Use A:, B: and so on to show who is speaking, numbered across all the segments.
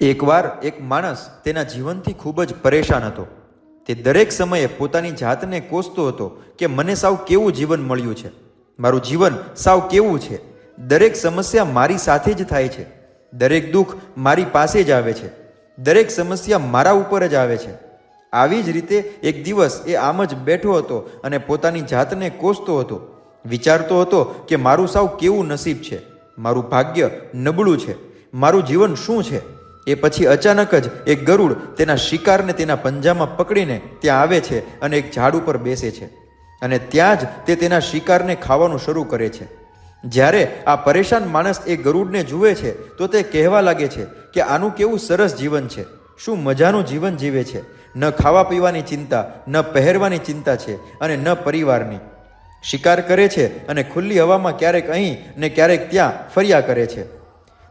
A: એકવાર એક માણસ તેના જીવનથી ખૂબ જ પરેશાન હતો. તે દરેક સમયે પોતાની જાતને કોસતો હતો કે મને સાવ કેવું જીવન મળ્યું છે. મારું જીવન સાવ કેવું છે. દરેક સમસ્યા મારી સાથે જ થાય છે. દરેક દુઃખ મારી પાસે જ આવે છે. દરેક સમસ્યા મારા ઉપર જ આવે છે. આવી જ રીતે એક દિવસ એ આમ જ બેઠો હતો અને પોતાની જાતને કોસતો હતો. વિચારતો હતો કે મારું સાવ કેવું નસીબ છે. મારું ભાગ્ય નબળું છે. મારું જીવન શું છે? એ પછી અચાનક જ એક ગરુડ તેના શિકારને તેના પંજામાં પકડીને ત્યાં આવે છે અને એક ઝાડ ઉપર બેસે છે. અને ત્યાં જ તે તેના શિકારને ખાવાનું શરૂ કરે છે. જ્યારે આ પરેશાન માણસ એ ગરુડને જુએ છે, તો તે કહેવા લાગે છે કે આનું કેવું સરસ જીવન છે. શું મજાનું જીવન જીવે છે? ન ખાવા પીવાની ચિંતા, ન પહેરવાની ચિંતા છે અને ન પરિવારની. શિકાર કરે છે અને ખુલ્લી હવામાં ક્યારેક અહીં ને ક્યારેક ત્યાં ફર્યા કરે છે.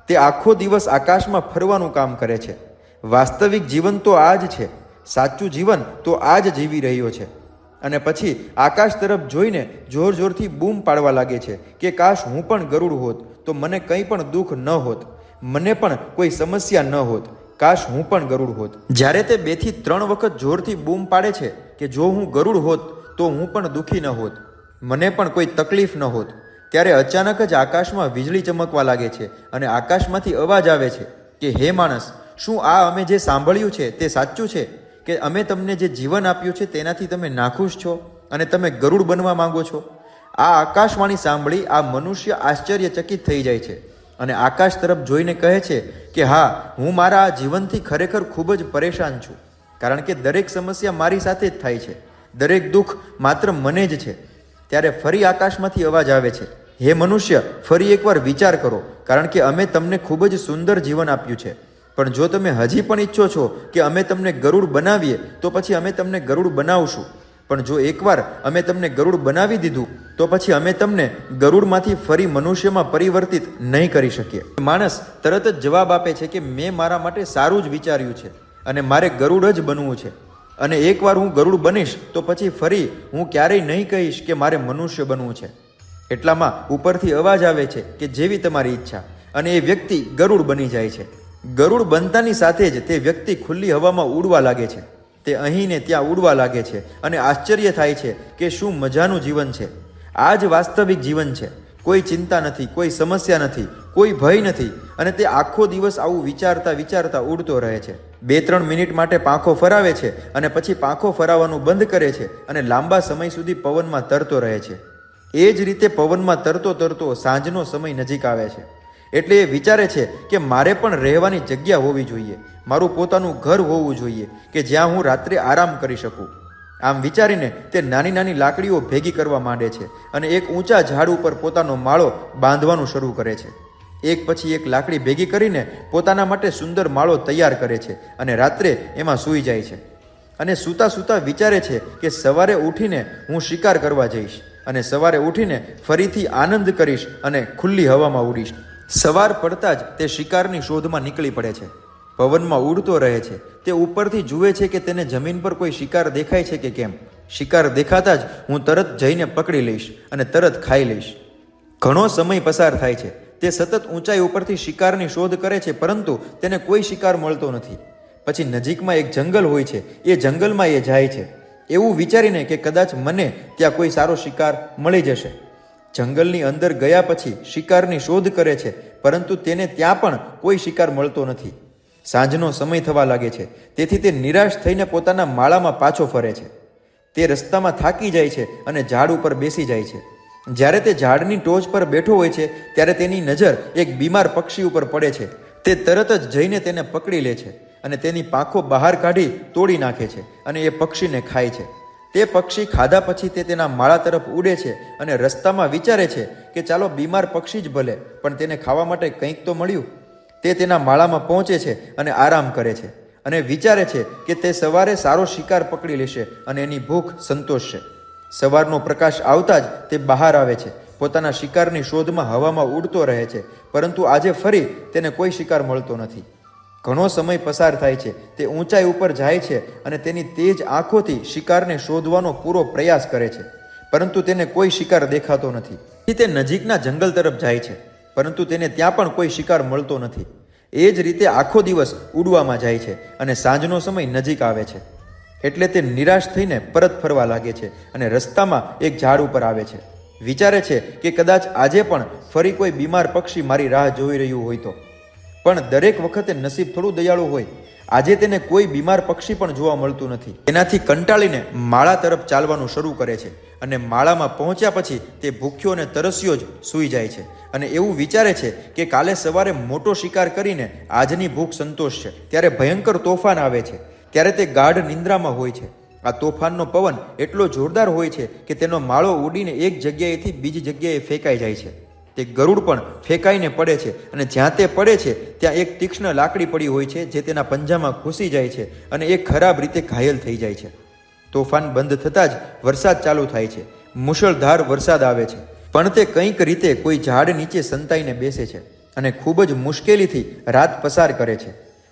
A: તે આખો દિવસ આકાશમાં ફરવાનું કામ કરે છે. વાસ્તવિક જીવન તો આ જ છે. સાચું જીવન તો આ જ જીવી રહ્યો છે. અને પછી આકાશ તરફ જોઈને જોર જોરથી બૂમ પાડવા લાગે છે કે, કાશ હું પણ ગરુડ હોત, તો મને કંઈ પણ દુઃખ ન હોત. મને પણ કોઈ સમસ્યા ન હોત. કાશ હું પણ ગરુડ હોત. જ્યારે તે બેથી ત્રણ વખત જોરથી બૂમ પાડે છે કે, જો હું ગરુડ હોત, તો હું પણ દુઃખી ન હોત. મને પણ કોઈ તકલીફ ન હોત. ત્યારે અચાનક જ આકાશમાં વીજળી ચમકવા લાગે છે અને આકાશમાંથી અવાજ આવે છે કે, હે માણસ, શું આ અમે જે સાંભળ્યું છે તે સાચું છે? કે અમે તમને જે જીવન આપ્યું છે તેનાથી તમે નાખુશ છો અને તમે ગરુડ બનવા માંગો છો? આ આકાશવાણી સાંભળી આ મનુષ્ય આશ્ચર્યચકિત થઈ જાય છે અને આકાશ તરફ જોઈને કહે છે કે, હા, હું મારા આ જીવનથી ખરેખર ખૂબ જ પરેશાન છું, કારણ કે દરેક સમસ્યા મારી સાથે જ થાય છે. દરેક દુઃખ માત્ર મને જ છે. ત્યારે ફરી આકાશમાંથી અવાજ આવે છે હે મનુષ્ય, ફરી એકવાર વિચાર કરો, કારણ કે અમે તમને ખૂબ જ સુંદર જીવન આપ્યું છે. પણ જો તમે હજી પણ ઈચ્છો છો કે અમે તમને ગરુડ બનાવીએ, તો પછી અમે તમને ગરુડ બનાવશું. પણ જો એકવાર અમે તમને ગરુડ બનાવી દીધું, તો પછી અમે તમને ગરુડમાંથી ફરી મનુષ્યમાં પરિવર્તિત નહીં કરી શકીએ. માણસ તરત જ જવાબ આપે છે કે મેં મારા માટે સારું જ વિચાર્યું છે, અને મારે ગરુડ જ બનવું છે. અને એકવાર હું ગરુડ બનીશ, તો પછી ફરી હું ક્યારેય નહીં કહીશ કે મારે મનુષ્ય બનવું છે. એટલામાં ઉપરથી અવાજ આવે છે કે જેવી તમારી ઈચ્છા. અને એ વ્યક્તિ ગરુડ બની જાય છે. ગરુડ બનતાની સાથે જ તે વ્યક્તિ ખુલ્લી હવામાં ઉડવા લાગે છે. તે અહીં ને ત્યાં ઉડવા લાગે છે અને આશ્ચર્ય થાય છે કે શું મજાનું જીવન છે. આ જ વાસ્તવિક જીવન છે. કોઈ ચિંતા નથી, કોઈ સમસ્યા નથી, કોઈ ભય નથી અને તે આખો દિવસ આવું વિચારતા વિચારતા ઉડતો રહે છે. બે ત્રણ મિનિટ માટે પાંખો ફરાવે છે અને પછી પાંખો ફરાવવાનું બંધ કરે છે અને લાંબા સમય સુધી પવનમાં તરતો રહે છે. એ જ રીતે પવનમાં તરતો તરતો સાંજનો સમય નજીક આવે છે. એટલે એ વિચારે છે કે મારે પણ રહેવાની જગ્યા હોવી જોઈએ. મારું પોતાનું ઘર હોવું જોઈએ કે જ્યાં હું રાત્રે આરામ કરી શકું. આમ વિચારીને તે નાની નાની લાકડીઓ ભેગી કરવા માંડે છે અને એક ઊંચા ઝાડ ઉપર પોતાનો માળો બાંધવાનું શરૂ કરે છે. એક પછી એક લાકડી ભેગી કરીને પોતાના માટે સુંદર માળો તૈયાર કરે છે અને રાત્રે એમાં સૂઈ જાય છે. અને સૂતા સૂતા વિચારે છે કે સવારે ઉઠીને હું શિકાર કરવા જઈશ. અને સવારે ઉઠીને ફરીથી આનંદ કરીશ અને ખુલ્લી હવામાં ઉડીશ. સવાર પડતા જ તે શિકારની શોધમાં નીકળી પડે છે. પવનમાં ઉડતો રહે છે. તે ઉપરથી જુએ છે કે તેને જમીન પર કોઈ શિકાર દેખાય છે કે કેમ? શિકાર દેખાતા જ હું તરત જઈને પકડી લઈશ અને તરત ખાઈ લઈશ. ઘણો સમય પસાર થાય છે. તે સતત ઊંચાઈ ઉપરથી શિકારની શોધ કરે છે, પરંતુ તેને કોઈ શિકાર મળતો નથી. પછી નજીકમાં એક જંગલ હોય છે. એ જંગલમાં એ જાય છે. એવું વિચારીને કે કદાચ મને ત્યાં કોઈ સારો શિકાર મળી જશે. જંગલની અંદર ગયા પછી શિકારની શોધ કરે છે, પરંતુ તેને ત્યાં પણ કોઈ શિકાર મળતો નથી. સાંજનો સમય થવા લાગે છે, તેથી તે નિરાશ થઈને પોતાના માળામાં પાછો ફરે છે. તે રસ્તામાં થાકી જાય છે અને ઝાડ ઉપર બેસી જાય છે. જ્યારે તે ઝાડની ટોચ પર બેઠો હોય છે, ત્યારે તેની નજર એક બીમાર પક્ષી ઉપર પડે છે. તે તરત જ જઈને તેને પકડી લે છે. અને તેની પાંખો બહાર કાઢી તોડી નાખે છે અને એ પક્ષીને ખાય છે. તે પક્ષી ખાધા પછી તે તેના માળા તરફ ઉડે છે અને રસ્તામાં વિચારે છે કે ચાલો બીમાર પક્ષી જ ભલે, પણ તેને ખાવા માટે કંઈક તો મળ્યું. તે તેના માળામાં પહોંચે છે અને આરામ કરે છે અને વિચારે છે કે તે સવારે સારો શિકાર પકડી લેશે અને એની ભૂખ સંતોષશે. સવારનો પ્રકાશ આવતા જ તે બહાર આવે છે. પોતાના શિકારની શોધમાં હવામાં ઉડતો રહે છે, પરંતુ આજે ફરી તેને કોઈ શિકાર મળતો નથી. ઘણો સમય પસાર થાય છે. તે ઊંચાઈ ઉપર જાય છે અને તેની તેજ આંખોથી શિકારને શોધવાનો પૂરો પ્રયાસ કરે છે. પરંતુ તેને કોઈ શિકાર દેખાતો નથી. તે નજીકના જંગલ તરફ જાય છે. પરંતુ તેને ત્યાં પણ કોઈ શિકાર મળતો નથી. એ જ રીતે આખો દિવસ ઉડવામાં જાય છે અને સાંજનો સમય નજીક આવે છે. એટલે તે નિરાશ થઈને પરત ફરવા લાગે છે અને રસ્તામાં એક ઝાડ ઉપર આવે છે. વિચારે છે કે કદાચ આજે પણ ફરી કોઈ બીમાર પક્ષી મારી રાહ જોઈ રહ્યું હોય તો. પણ દરેક વખતે નસીબ થોડું દયાળુ હોય. આજે તેને કોઈ બીમાર પક્ષી પણ જોવા મળતું નથી. એનાથી કંટાળીને માળા તરફ ચાલવાનું શરૂ કરે છે અને માળામાં પહોંચ્યા પછી તે ભૂખ્યો અને તરસ્યો જ સૂઈ જાય છે. અને એવું વિચારે છે કે કાલે સવારે મોટો શિકાર કરીને આજની ભૂખ સંતોષ છે. ત્યારે ભયંકર તોફાન આવે છે. ત્યારે તે ગાઢ નિંદ્રામાં હોય છે. આ તોફાનનો પવન એટલો જોરદાર હોય છે કે તેનો માળો ઉડીને એક જગ્યાએથી બીજી જગ્યાએ ફેંકાઈ જાય છે. તે ગરુડ પણ ફેંકાઈને પડે છે અને જ્યાં તે પડે છે, ત્યાં એક તીક્ષ્ણ લાકડી પડી હોય છે જે તેના પંજામાં ઘૂસી જાય છે અને એ ખરાબ રીતે ઘાયલ થઈ જાય છે. તોફાન બંધ થતાં જ વરસાદ ચાલુ થાય છે. મુશળધાર વરસાદ આવે છે. પણ તે કંઈક રીતે કોઈ ઝાડ નીચે સંતાઈને બેસે છે અને ખૂબ જ મુશ્કેલીથી રાત પસાર કરે છે.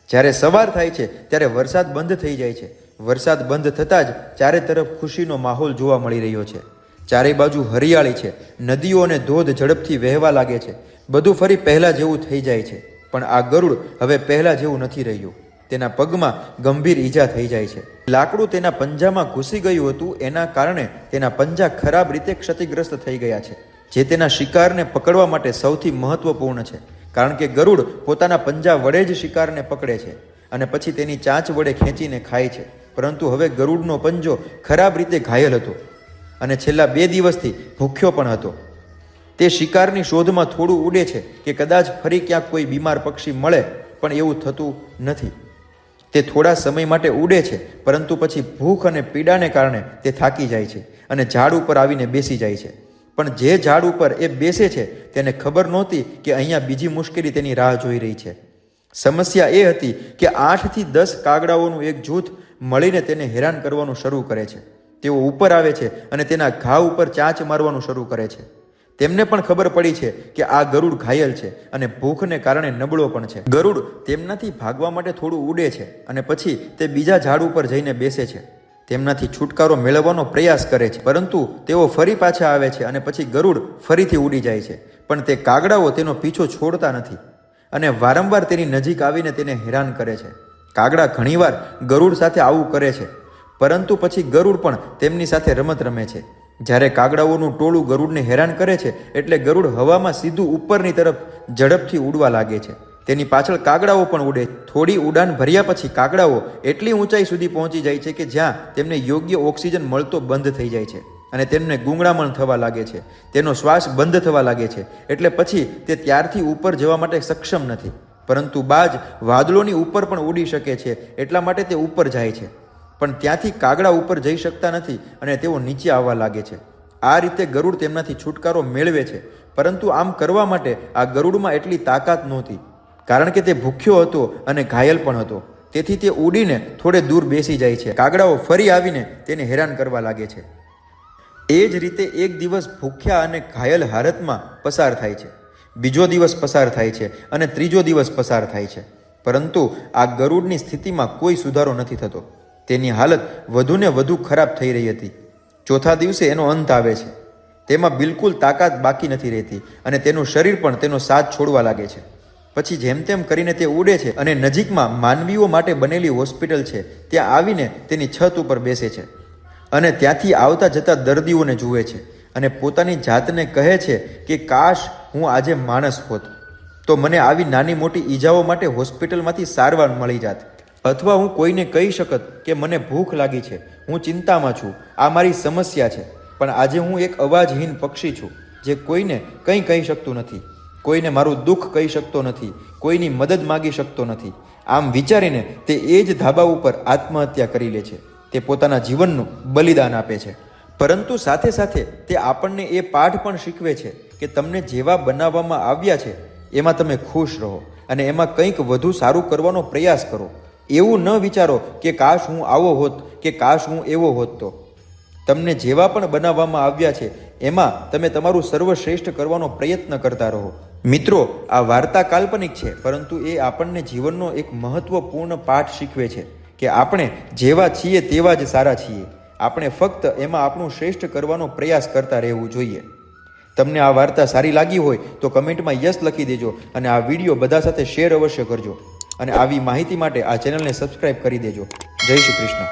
A: જ્યારે સવાર થાય છે, ત્યારે વરસાદ બંધ થઈ જાય છે. વરસાદ બંધ થતાં જ ચારે તરફ ખુશીનો માહોલ જોવા મળી રહ્યો છે. ચારે બાજુ હરિયાળી છે. નદીઓ અને ધોધ ઝડપથી વહેવા લાગે છે. બધું ફરી પહેલાં જેવું થઈ જાય છે. પણ આ ગરુડ હવે પહેલાં જેવું નથી રહ્યું. તેના પગમાં ગંભીર ઈજા થઈ જાય છે. લાકડું તેના પંજામાં ઘૂસી ગયું હતું. એના કારણે તેના પંજા ખરાબ રીતે ક્ષતિગ્રસ્ત થઈ ગયા છે. જે તેના શિકારને પકડવા માટે સૌથી મહત્વપૂર્ણ છે. કારણ કે ગરુડ પોતાના પંજા વડે જ શિકારને પકડે છે અને પછી તેની ચાંચ વડે ખેંચીને ખાય છે. પરંતુ હવે ગરુડનો પંજો ખરાબ રીતે ઘાયલ હતો. અને છેલ્લા બે દિવસથી ભૂખ્યો પણ હતો. તે શિકારની શોધમાં થોડું ઉડે છે કે કદાચ ફરી ક્યાંક કોઈ બીમાર પક્ષી મળે, પણ એવું થતું નથી. તે થોડા સમય માટે ઉડે છે, પરંતુ પછી ભૂખ અને પીડાને કારણે તે થાકી જાય છે અને ઝાડ ઉપર આવીને બેસી જાય છે. પણ જે ઝાડ ઉપર એ બેસે છે, તેને ખબર નહોતી કે અહીંયા બીજી મુશ્કેલી તેની રાહ જોઈ રહી છે. સમસ્યા એ હતી કે આઠથી દસ કાગડાઓનું એક જૂથ મળીને તેને હેરાન કરવાનું શરૂ કરે છે. તેઓ ઉપર આવે છે અને તેના ઘા ઉપર ચાંચ મારવાનું શરૂ કરે છે. તેમને પણ ખબર પડી છે કે આ ગરુડ ઘાયલ છે અને ભૂખને કારણે નબળો પણ છે. ગરુડ તેમનાથી ભાગવા માટે થોડું ઉડે છે અને પછી તે બીજા ઝાડ ઉપર જઈને બેસે છે. તેમનાથી છુટકારો મેળવવાનો પ્રયાસ કરે છે. પરંતુ તેઓ ફરી પાછા આવે છે અને પછી ગરુડ ફરીથી ઉડી જાય છે. પણ તે કાગડાઓ તેનો પીછો છોડતા નથી અને વારંવાર તેની નજીક આવીને તેને હેરાન કરે છે. કાગડા ઘણીવાર ગરુડ સાથે આવું કરે છે. પરંતુ પછી ગરુડ પણ તેમની સાથે રમત રમે છે. જ્યારે કાગડાઓનું ટોળું ગરુડને હેરાન કરે છે, એટલે ગરુડ હવામાં સીધું ઉપરની તરફ ઝડપથી ઉડવા લાગે છે. તેની પાછળ કાગડાઓ પણ ઉડે થોડી ઉડાન ભર્યા પછી કાગડાઓ એટલી ઊંચાઈ સુધી પહોંચી જાય છે કે જ્યાં તેમને યોગ્ય ઓક્સિજન મળતો બંધ થઈ જાય છે અને તેમને ગુંગળામણ થવા લાગે છે. તેનો શ્વાસ બંધ થવા લાગે છે, એટલે પછી તે ત્યારથી ઉપર જવા માટે સક્ષમ નથી. પરંતુ બાજ વાદળોની ઉપર પણ ઉડી શકે છે, એટલા માટે તે ઉપર જાય છે. પણ ત્યાંથી કાગડા ઉપર જઈ શકતા નથી અને તેઓ નીચે આવવા લાગે છે. આ રીતે ગરુડ તેમનાથી છુટકારો મેળવે છે, પરંતુ આમ કરવા માટે આ ગરુડમાં એટલી તાકાત નહોતી, કારણ કે તે ભૂખ્યો હતો અને ઘાયલ પણ હતો. તેથી તે ઉડીને થોડે દૂર બેસી જાય છે. કાગડાઓ ફરી આવીને તેને હેરાન કરવા લાગે છે. એ જ રીતે એક દિવસ ભૂખ્યા અને ઘાયલ હાલતમાં પસાર થાય છે. બીજો દિવસ પસાર થાય છે અને ત્રીજો દિવસ પસાર થાય છે. પરંતુ આ ગરુડની સ્થિતિમાં કોઈ સુધારો નથી થતો. તેની હાલત વધુને વધુ ખરાબ થઈ રહી હતી. ચોથા દિવસે એનો અંત આવે છે. તેમાં બિલકુલ તાકાત બાકી નથી રહેતી અને તેનું શરીર પણ તેનો સાથ છોડવા લાગે છે. પછી જેમ તેમ કરીને તે ઉડે છે અને નજીકમાં માનવીઓ માટે બનેલી હોસ્પિટલ છે. ત્યાં આવીને તેની છત ઉપર બેસે છે અને ત્યાંથી આવતા જતા દર્દીઓને જુએ છે અને પોતાની જાતને કહે છે કે, કાશ હું આજે માણસ હોત. તો મને આવી નાની મોટી ઈજાઓ માટે હોસ્પિટલમાંથી સારવાર મળી જાત. અથવા હું કોઈને કહી શકત કે મને ભૂખ લાગી છે, હું ચિંતામાં છું, આ મારી સમસ્યા છે, પણ આજે હું એક અવાજહીન પક્ષી છું, જે કોઈને કંઈ કહી શકતું નથી, કોઈને મારું દુઃખ કહી શકતો નથી, કોઈની મદદ માગી શકતો નથી. આમ વિચારીને તે એ જ ધાબા ઉપર આત્મહત્યા કરી લે છે. તે પોતાના જીવનનું બલિદાન આપે છે. પરંતુ સાથે સાથે તે આપણને એ પાઠ પણ શીખવે છે કે તમને જેવા બનાવવામાં આવ્યા છે, એમાં તમે ખુશ રહો અને એમાં કંઈક વધુ સારું કરવાનો પ્રયાસ કરો. એવું ન વિચારો કે કાશ હું આવો હોત, કે કાશ હું એવો હોત તો. તમને જેવા પણ બનાવવામાં આવ્યા છે, એમાં તમે તમારું સર્વશ્રેષ્ઠ કરવાનો પ્રયત્ન કરતા રહો. મિત્રો, આ વાર્તા કાલ્પનિક છે, પરંતુ એ આપણને જીવનનો એક મહત્વપૂર્ણ પાઠ શીખવે છે કે આપણે જેવા છીએ તેવા જ સારા છીએ. આપણે ફક્ત એમાં આપણું શ્રેષ્ઠ કરવાનો પ્રયાસ કરતા રહેવું જોઈએ. તમને આ વાર્તા સારી લાગી હોય તો કમેન્ટમાં યસ લખી દેજો અને આ વીડિયો બધા સાથે શેર અવશ્ય કરજો. અને આવી માહિતી માટે આ ચેનલને સબસ્ક્રાઈબ કરી દેજો. જય શ્રી કૃષ્ણ.